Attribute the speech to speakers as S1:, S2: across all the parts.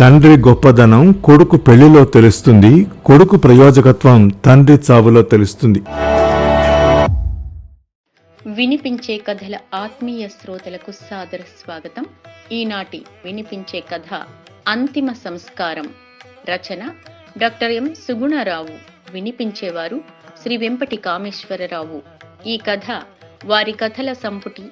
S1: తండ్రి గొప్పదనం కొడుకు పెళ్ళిలో తెలుస్తుంది కొడుకు ప్రయోజకత్వం తండ్రి చావులో తెలుస్తుంది.
S2: వినిపించే కథల ఆత్మీయ శ్రోతలకు సాదర స్వాగతం. ఈనాటి వినిపించే కథ అంతిమ సంస్కారం. రచన డాక్టర్ ఎం సుగుణరావు. వినిపించేవారు శ్రీ వెంపటి కామేశ్వరరావు. ఈ కథ వారి కథల సంపుటి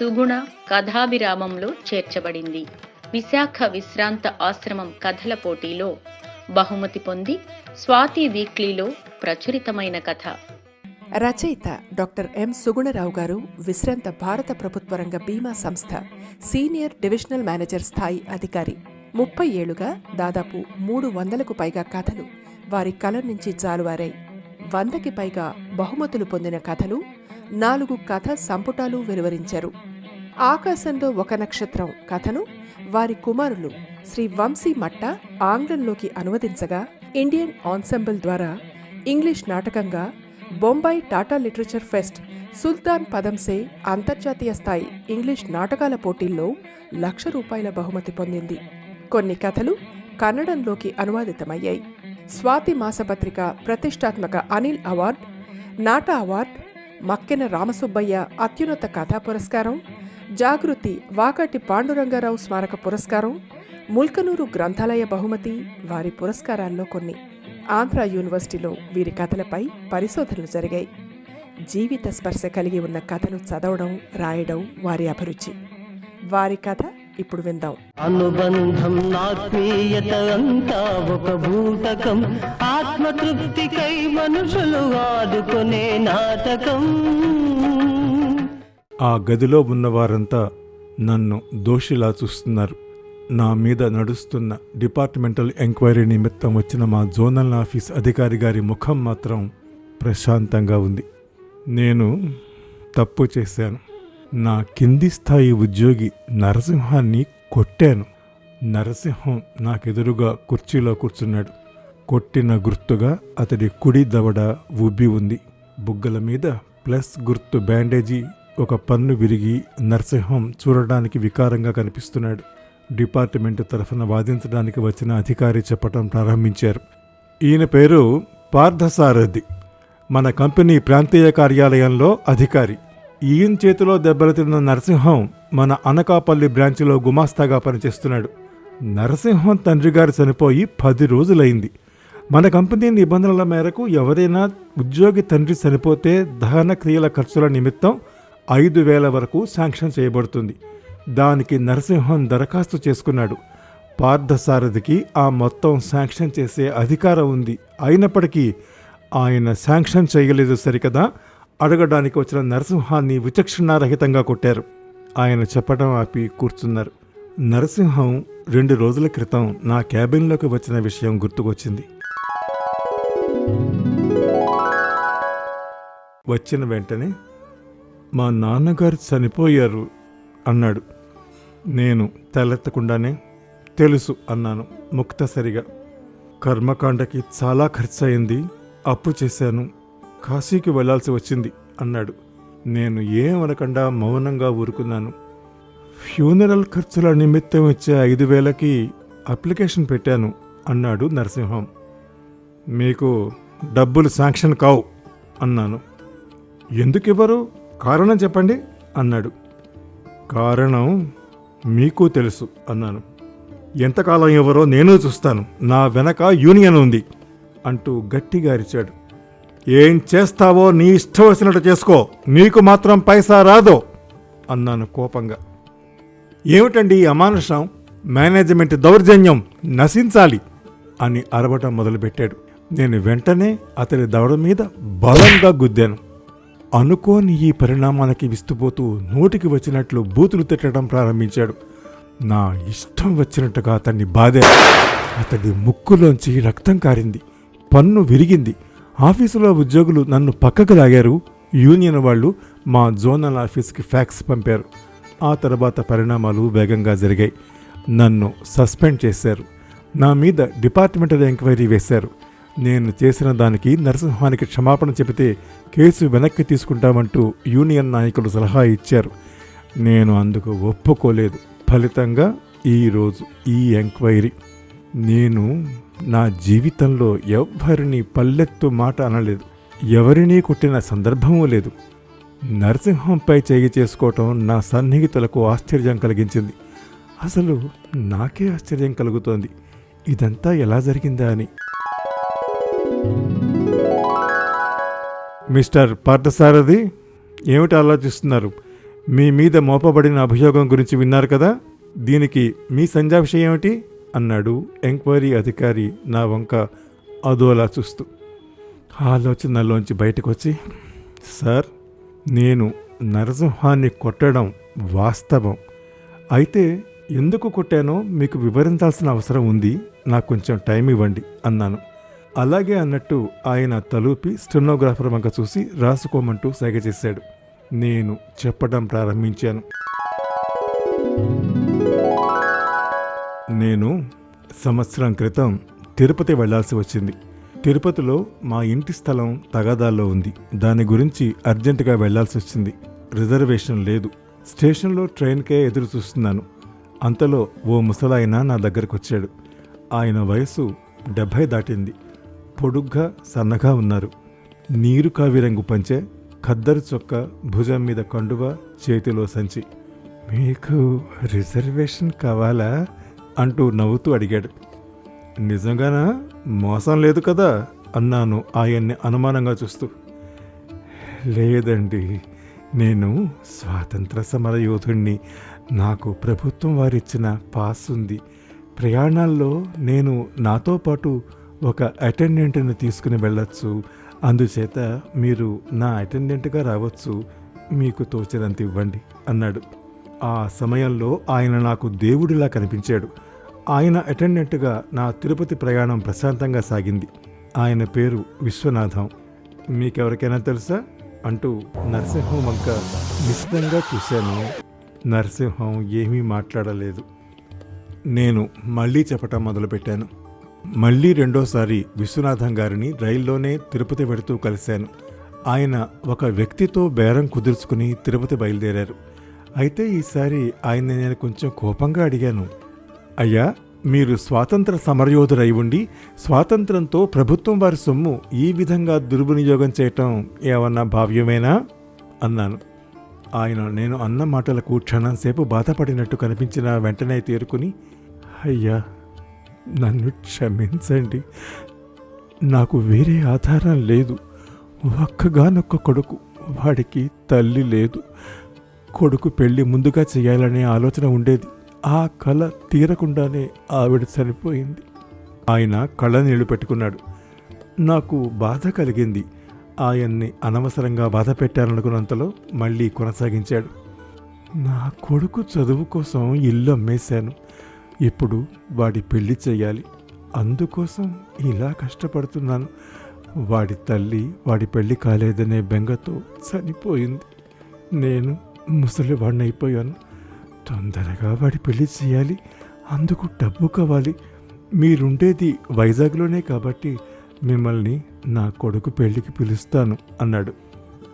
S2: సుగుణ కథాభిరామంలో చేర్చబడింది. విశాఖ విశ్రాంత ఆశ్రమం కథల పోటీలో బహుమతి పొంది స్వాతి వీక్లీలో ప్రచురితమైన కథ.
S3: రచయిత డాక్టర్ ఎం సుగుణరావు గారు విశ్రాంత భారత ప్రభుత్వ రంగ బీమా సంస్థ సీనియర్ డివిజనల్ మేనేజర్ స్థాయి అధికారి. ముప్పై ఏళ్ళుగా దాదాపు మూడు వందలకు పైగా కథలు వారి కలం నుంచి జాలువారాయి. వందకి పైగా బహుమతులు పొందిన కథలు నాలుగు కథ సంపుటాలు వెలువరించారు. ఆకాశంలో ఒక నక్షత్రం కథను వారి కుమారులు శ్రీ వంశీ మట్ట ఆంగ్లంలోకి అనువదించగా ఇండియన్ ఆన్సెంబుల్ ద్వారా ఇంగ్లీష్ నాటకంగా బొంబాయి టాటా లిటరేచర్ ఫెస్ట్ సుల్తాన్ పదంసే అంతర్జాతీయ స్థాయి ఇంగ్లీష్ నాటకాల పోటీల్లో లక్ష రూపాయల బహుమతి పొందింది. కొన్ని కథలు కన్నడంలోకి అనువాదితమయ్యాయి. స్వాతి మాసపత్రిక ప్రతిష్టాత్మక Anil award NATA award Makkena Ramasubbaiah అత్యున్నత కథా పురస్కారం జాగృతి వాకటి పాండురంగారావు స్మారక పురస్కారం ముల్కనూరు గ్రంథాలయ బహుమతి వారి పురస్కారాల్లో కొన్ని. ఆంధ్ర యూనివర్సిటీలో వీరి కథలపై పరిశోధనలు జరిగాయి. జీవిత స్పర్శ కలిగి ఉన్న కథను చదవడం రాయడం వారి అభిరుచి. వారి కథ ఇప్పుడు విందాం.
S4: అనుబంధం ఆత్మీయత అంతా ఒక భూతకం. ఆత్మతృప్తికై మనుషులు వాడుకునే నాటకం.
S1: ఆ గదిలో ఉన్నవారంతా నన్ను దోషిలా చూస్తున్నారు. నా మీద నడుస్తున్న డిపార్ట్మెంటల్ ఎంక్వైరీ నిమిత్తం వచ్చిన మా జోనల్ ఆఫీస్ అధికారి గారి ముఖం మాత్రం ప్రశాంతంగా ఉంది. నేను తప్పు చేశాను. నా కింది స్థాయి ఉద్యోగి నరసింహాన్ని కొట్టాను. నరసింహం నాకెదురుగా కుర్చీలో కూర్చున్నాడు. కొట్టిన గుర్తుగా అతడి కుడి దవడ ఉబ్బి ఉంది. బుగ్గల మీద ప్లస్ గుర్తు బ్యాండేజీ ఒక పన్ను విరిగి నరసింహం చూడడానికి వికారంగా కనిపిస్తున్నాడు. డిపార్ట్మెంట్ తరఫున వాదించడానికి వచ్చిన అధికారి చెప్పటం ప్రారంభించారు. ఈయన పేరు పార్థసారథి. మన కంపెనీ ప్రాంతీయ కార్యాలయంలో అధికారి. ఈయన చేతిలో దెబ్బలు తిన్న నరసింహం మన అనకాపల్లి బ్రాంచ్లో గుమాస్తాగా పనిచేస్తున్నాడు. నరసింహం తండ్రి గారు చనిపోయి పది రోజులైంది. మన కంపెనీ నిబంధనల మేరకు ఎవరైనా ఉద్యోగి తండ్రి చనిపోతే దహన క్రియల ఖర్చుల నిమిత్తం ఐదు వేల వరకు శాంక్షన్ చేయబడుతుంది. దానికి నరసింహం దరఖాస్తు చేసుకున్నాడు. పార్థసారథికి ఆ మొత్తం శాంక్షన్ చేసే అధికారం ఉంది. అయినప్పటికీ ఆయన శాంక్షన్ చేయలేదు సరికదా? అడగడానికి వచ్చిన నరసింహాన్ని విచక్షణారహితంగా కొట్టారు. ఆయన చెప్పడం ఆపి కూర్చున్నారు. నరసింహం రెండు రోజుల క్రితం నా క్యాబిన్లోకి వచ్చిన విషయం గుర్తుకొచ్చింది. వచ్చిన వెంటనే మా నాన్నగారు చనిపోయారు అన్నాడు. నేను తలెత్తకుండానే తెలుసు అన్నాను ముక్తసరిగా. కర్మకాండకి చాలా ఖర్చు అయింది అప్పు చేశాను కాశీకి వెళ్ళాల్సి వచ్చింది అన్నాడు. నేను ఏమనకుండా మౌనంగా ఊరుకున్నాను. ఫ్యూనరల్ ఖర్చుల నిమిత్తం ఇచ్చే ఐదు వేలకి అప్లికేషన్ పెట్టాను అన్నాడు నరసింహం. మీకు డబ్బులు శాంక్షన్ కావు అన్నాను. ఎందుకు ఇవ్వరు కారణం చెప్పండి అన్నాడు. కారణం మీకు తెలుసు అన్నాను. ఎంతకాలం ఎవరో నేను చూస్తాను. నా వెనక యూనియన్ ఉంది అంటూ గట్టిగా అరిచాడు. ఏం చేస్తావో నీ ఇష్టం వచ్చినట్టు చేసుకో. నీకు మాత్రం పైసా రాదో అన్నాను కోపంగా. ఏమిటండి ఈ అమానుషం? మేనేజ్మెంట్ దౌర్జన్యం నశించాలి అని అరవటం మొదలుపెట్టాడు. నేను వెంటనే అతని దవడ మీద బలంగా గుద్దాను. అనుకోని ఈ పరిణామానికి విస్తుపోతూ నోటికి వచ్చినట్లు బూతులు తిట్టడం ప్రారంభించాడు. నా ఇష్టం వచ్చినట్టుగా అతన్ని బాధే. అతడి ముక్కులోంచి రక్తం కారింది. పన్ను విరిగింది. ఆఫీసులో ఉద్యోగులు నన్ను పక్కకు లాగారు. యూనియన్ వాళ్ళు మా జోనల్ ఆఫీస్కి ఫ్యాక్స్ పంపారు. ఆ తర్వాత పరిణామాలు వేగంగా జరిగాయి. నన్ను సస్పెండ్ చేశారు. నా మీద డిపార్ట్మెంటల్ ఎంక్వైరీ వేశారు. నేను చేసిన దానికి నరసింహానికి క్షమాపణ చెబితే కేసు వెనక్కి తీసుకుంటామంటూ యూనియన్ నాయకులు సలహా ఇచ్చారు. నేను అందుకు ఒప్పుకోలేదు. ఫలితంగా ఈరోజు ఈ ఎంక్వైరీ. నేను నా జీవితంలో ఎవ్వరిని పల్లెత్తు మాట అనలేదు. ఎవరినీ కొట్టిన సందర్భమూ లేదు. నరసింహంపై చేయి చేసుకోవటం నా సన్నిహితులకు ఆశ్చర్యం కలిగించింది. అసలు నాకే ఆశ్చర్యం కలుగుతోంది. ఇదంతా ఎలా జరిగిందా అని. మిస్టర్ పార్థసారథి ఏమిటి ఆలోచిస్తున్నారు? మీ మీద మోపబడిన అభియోగం గురించి విన్నారు కదా? దీనికి మీ సంజావిషయం ఏమిటి? అన్నాడు ఎంక్వైరీ అధికారి నా వంక అదోలా చూస్తూ. ఆలోచనలోంచి బయటకు వచ్చి సార్ నేను నరసింహాన్ని కొట్టడం వాస్తవం. అయితే ఎందుకు కొట్టానో మీకు వివరించాల్సిన అవసరం ఉంది. నాకు కొంచెం టైం ఇవ్వండి అన్నాను. అలాగే అన్నట్టు ఆయన తలూపి స్టెనోగ్రాఫర్ వంక చూసి రాసుకోమంటూ సైగ చేశాడు. నేను చెప్పడం ప్రారంభించాను. నేను సంవత్సరం క్రితం తిరుపతి వెళ్ళాల్సి వచ్చింది. తిరుపతిలో మా ఇంటి స్థలం తగాదాల్లో ఉంది. దాని గురించి అర్జెంటుగా వెళ్ళాల్సి వచ్చింది. రిజర్వేషన్ లేదు. స్టేషన్లో ట్రైన్కే ఎదురు చూస్తున్నాను. అంతలో ఓ ముసలాయన నా దగ్గరకు వచ్చాడు ఆయన వయసు డెబ్భై దాటింది. పొడుగ్గా సన్నగా ఉన్నారు. నీరు కావి రంగు పంచె ఖద్దరు చొక్క భుజం మీద కండువ చేతిలో సంచి. మీకు రిజర్వేషన్ కావాలా? అంటూ నవ్వుతూ అడిగాడు. నిజంగానా? మోసం లేదు కదా? అన్నాను ఆయన్ని అనుమానంగా చూస్తూ. లేదండి. నేను స్వాతంత్ర సమర యోధుణ్ణి. నాకు ప్రభుత్వం వారిచ్చిన పాస్ ఉంది. ప్రయాణాల్లో నేను నాతో పాటు ఒక అటెండెంట్ని తీసుకుని వెళ్ళొచ్చు. అందుచేత మీరు నా అటెండెంట్గా రావచ్చు. మీకు తోచినంత ఇవ్వండి అన్నాడు. ఆ సమయంలో ఆయన నాకు దేవుడిలా కనిపించాడు. ఆయన అటెండెంట్గా నా తిరుపతి ప్రయాణం ప్రశాంతంగా సాగింది. ఆయన పేరు విశ్వనాథం. మీకెవరికైనా తెలుసా? అంటూ నరసింహం వంక నిశ్చితంగా చూశాను. నరసింహం ఏమీ మాట్లాడలేదు. నేను మళ్ళీ చెప్పటం మొదలుపెట్టాను. మళ్ళీ రెండోసారి విశ్వనాథం గారిని రైల్లోనే తిరుపతి వెడుతూ కలిశాను. ఆయన ఒక వ్యక్తితో బేరం కుదుర్చుకుని తిరుపతి బయలుదేరారు. అయితే ఈసారి ఆయన నేను కొంచెం కోపంగా అడిగాను. అయ్యా మీరు స్వాతంత్ర సమరయోధురై ఉండి స్వాతంత్రంతో ప్రభుత్వం వారి సొమ్ము ఈ విధంగా దుర్వినియోగం చేయటం ఏమన్నా భావ్యమేనా? అన్నాను. ఆయన నేను అన్న మాటలకు క్షణంసేపు బాధపడినట్టు కనిపించిన వెంటనే తేరుకుని అయ్యా నన్ను క్షమించండి. నాకు వేరే ఆధారం లేదు. ఒక్కగానొక్క కొడుకు వాడికి తల్లి లేదు. కొడుకు పెళ్ళి ముందుగా చేయాలనే ఆలోచన ఉండేది. ఆ కళ తీరకుండానే ఆవిడ చనిపోయింది. ఆయన కళ నీళ్ళు పెట్టుకున్నాడు. నాకు బాధ కలిగింది. ఆయన్ని అనవసరంగా బాధ పెట్టాలనుకున్నంతలో మళ్ళీ కొనసాగించాడు. నా కొడుకు చదువు కోసం ఇల్లు అమ్మేశాను. ఇప్పుడు వాడి పెళ్ళి చేయాలి. అందుకోసం ఇలా కష్టపడుతున్నాను. వాడి తల్లి వాడి పెళ్ళి కాలేదనే బెంగతో చనిపోయింది. నేను ముసలివాడిని అయిపోయాను తొందరగా వాడి పెళ్ళి చేయాలి. అందుకు డబ్బు కావాలి. మీరుండేది వైజాగ్లోనే కాబట్టి మిమ్మల్ని నా కొడుకు పెళ్ళికి పిలుస్తాను అన్నాడు.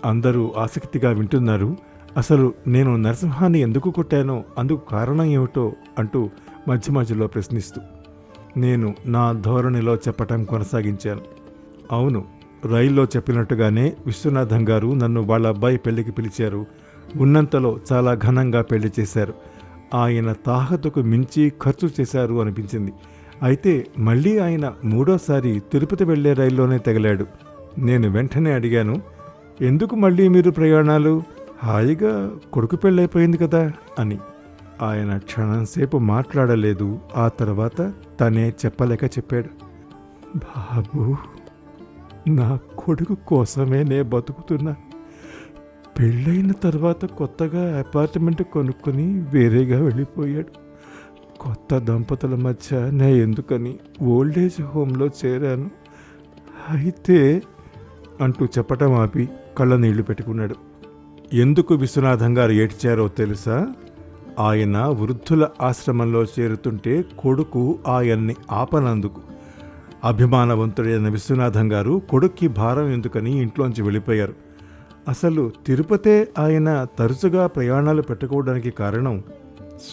S1: అందరూ ఆసక్తిగా వింటున్నారు. అసలు నేను నరసింహాన్ని ఎందుకు కొట్టానో అందుకు కారణం ఏమిటో అంటూ మధ్య మధ్యలో ప్రశ్నిస్తూ నేను నా ధోరణిలో చెప్పటం కొనసాగించాను. అవును రైల్లో చెప్పినట్టుగానే విశ్వనాథం గారు నన్ను వాళ్ళ అబ్బాయి పెళ్ళికి పిలిచారు. ఉన్నంతలో చాలా ఘనంగా పెళ్ళి చేశారు. ఆయన తాహతుకు మించి ఖర్చు చేశారు అనిపించింది. అయితే మళ్ళీ ఆయన మూడోసారి తిరుపతి వెళ్ళే రైల్లోనే తగిలాడు. నేను వెంటనే అడిగాను ఎందుకు మళ్ళీ మీరు ప్రయాణాలు? హాయిగా కొడుకు పెళ్ళైపోయింది కదా అని. ఆయన క్షణంసేపు మాట్లాడలేదు. ఆ తర్వాత తనే చెప్పలేక చెప్పాడు. బాబు నా కొడుకు కోసమే నే బతుకుతున్నా. పెళ్ళైన తర్వాత కొత్తగా అపార్ట్మెంట్ కొనుక్కొని వేరేగా వెళ్ళిపోయాడు. కొత్త దంపతుల మధ్య నే ఎందుకని ఓల్డేజ్ హోమ్లో చేరాను. అయితే అంటూ చెప్పటం ఆపి కళ్ళ నీళ్ళు పెట్టుకున్నాడు. ఎందుకు విశ్వనాథం గారు ఏడ్చారో తెలుసా? ఆయన వృద్ధుల ఆశ్రమంలో చేరుతుంటే కొడుకు ఆయన్ని ఆపనందుకు. అభిమానవంతుడైన విశ్వనాథం గారు కొడుక్కి భారం ఎందుకని ఇంట్లోంచి వెళ్ళిపోయారు. అసలు తిరుపతే ఆయన తరచుగా ప్రయాణాలు పెట్టుకోవడానికి కారణం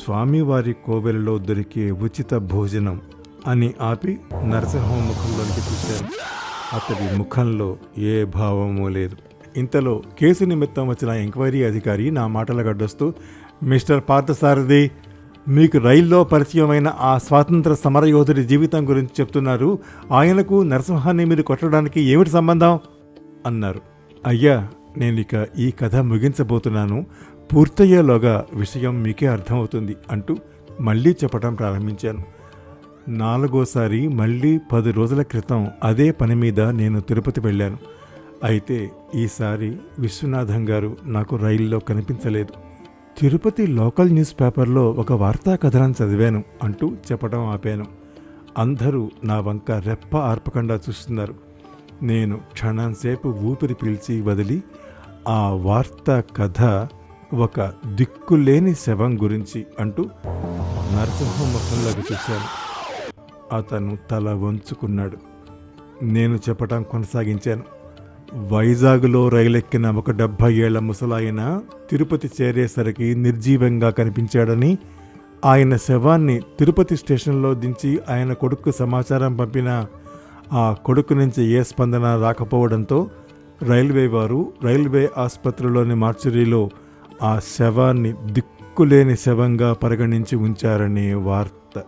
S1: స్వామివారి కోవెలలో దొరికే ఉచిత భోజనం అని ఆపి నరసింహం ముఖంలోనికి చూశారు. అతడి ముఖంలో ఏ భావమూ లేదు. ఇంతలో కేసు నిమిత్తం వచ్చిన ఎంక్వైరీ అధికారి నా మాటల గడ్డొస్తూ మిస్టర్ పార్థసారథి మీకు రైల్లో పరిచయమైన ఆ స్వాతంత్ర సమరయోధుడి జీవితం గురించి చెప్తున్నారు. ఆయనకు నరసింహాన్ని మీరు కొట్టడానికి ఏమిటి సంబంధం? అన్నారు. అయ్యా నేను ఇక ఈ కథ ముగించబోతున్నాను. పూర్తయ్యేలోగా విషయం మీకే అర్థమవుతుంది అంటూ మళ్ళీ చెప్పడం ప్రారంభించాను. నాలుగోసారి మళ్ళీ పది రోజుల క్రితం అదే పని మీద నేను తిరుపతి వెళ్ళాను. అయితే ఈసారి విశ్వనాథం గారు నాకు రైల్లో కనిపించలేదు. తిరుపతి లోకల్ న్యూస్ పేపర్లో ఒక వార్తా కథనం చదివాను అంటూ చెప్పడం ఆపాను. అందరూ నా వంక రెప్ప ఆర్పకుండా చూస్తున్నారు. నేను క్షణంసేపు ఊపిరి పీల్చి వదిలి ఆ వార్తా కథ ఒక దిక్కులేని శవం గురించి అంటూ నరసింహ ముఖంలోకి చూశాను. అతను తల వంచుకున్నాడు. నేను చెప్పటం కొనసాగించాను. వైజాగ్లో రైలెక్కిన ఒక డెబ్భై ఏళ్ళ ముసలాయన తిరుపతి చేరేసరికి నిర్జీవంగా కనిపించాడని ఆయన శవాన్ని తిరుపతి స్టేషన్లో దించి ఆయన కొడుకు సమాచారం పంపిన ఆ కొడుకు నుంచి ఏ స్పందన రాకపోవడంతో రైల్వే వారు రైల్వే ఆసుపత్రిలోని మార్చురీలో ఆ శవాన్ని దిక్కులేని శవంగా పరిగణించి ఉంచారనే వార్త.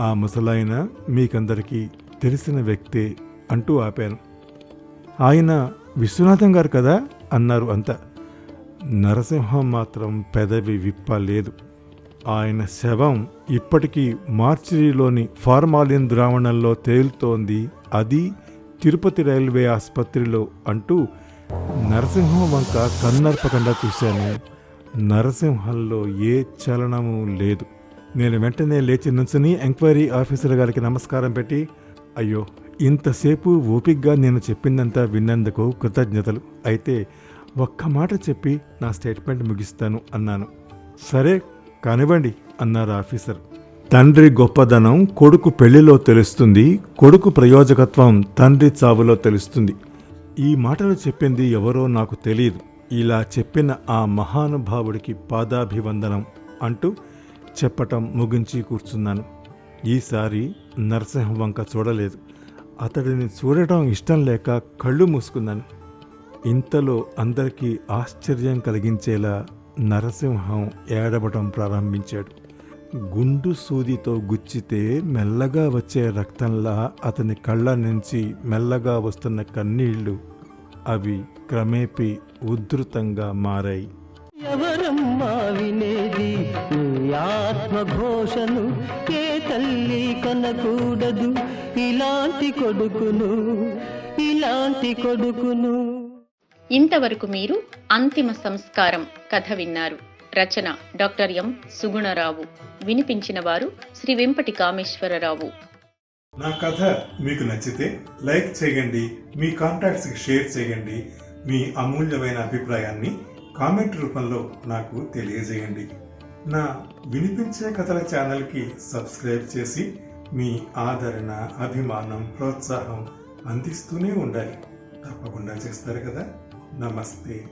S1: ఆ ముసలాయన మీకందరికీ తెలిసిన వ్యక్తే అంటూ ఆపాను. ఆయన విశ్వనాథం గారు కదా అన్నారు అంతా. నరసింహం మాత్రం పెదవి విప్పలేదు. ఆయన శవం ఇప్పటికీ మార్చిలోని ఫార్మాలిన్ ద్రావణంలో తేలుతోంది. అది తిరుపతి రైల్వే ఆసుపత్రిలో అంటూ నరసింహం వంక కన్నర్పకుండా చూశాను. నరసింహంలో ఏ చలనము లేదు. నేను వెంటనే లేచి నుంచుని ఎంక్వైరీ ఆఫీసర్ గారికి నమస్కారం పెట్టి అయ్యో ఇంతసేపు ఓపిక్గా నేను చెప్పిందంతా విన్నందుకు కృతజ్ఞతలు. అయితే ఒక్క మాట చెప్పి నా స్టేట్మెంట్ ముగిస్తాను అన్నాను. సరే కానివ్వండి అన్నారు ఆఫీసర్. తండ్రి గొప్పదనం కొడుకు పెళ్ళిలో తెలుస్తుంది కొడుకు ప్రయోజకత్వం తండ్రి చావులో తెలుస్తుంది. ఈ మాటలు చెప్పింది ఎవరో నాకు తెలియదు. ఇలా చెప్పిన ఆ మహానుభావుడికి పాదాభివందనం అంటూ చెప్పటం ముగించి కూర్చున్నాను. ఈసారి నరసింహం వంక చూడలేదు. అతడిని చూడటం ఇష్టం లేక కళ్ళు మూసుకున్నాను. ఇంతలో అందరికీ ఆశ్చర్యం కలిగించేలా నరసింహం ఏడవటం ప్రారంభించాడు. గుండు సూదితో గుచ్చితే మెల్లగా వచ్చే రక్తంలా అతని కళ్ళ నుంచి మెల్లగా వస్తున్న కన్నీళ్ళు అవి క్రమేపీ ఉధృతంగా మారాయి.
S4: ఎవరమ్మా వినేది? ఆత్మఘోషను ఏ తల్లి కనకూడదు? ఇలాంటి కొడుకును ఇలాంటి కొడుకును.
S2: ఇంతవరకు మీరు అంతిమ సంస్కారం కథ విన్నారు. రచన డాక్టర్ ఎం సుగుణరావు. వినిపించిన వారు శ్రీ వెంపటి కామేశ్వరరావు.
S1: నా కథ మీకు నచ్చితే లైక్ చేయండి మీ కాంటాక్ట్స్కి షేర్ చేయండి మీ అమూల్యమైన అభిప్రాయాన్ని కామెంట్ రూపంలో నాకు తెలియజేయండి. నా వినిపించే కథల ఛానల్కి సబ్స్క్రైబ్ చేసి మీ ఆదరణ అభిమానం ప్రోత్సాహం అందిస్తూనే ఉండాలి. తప్పకుండా చేస్తారు కదా. నమస్తే.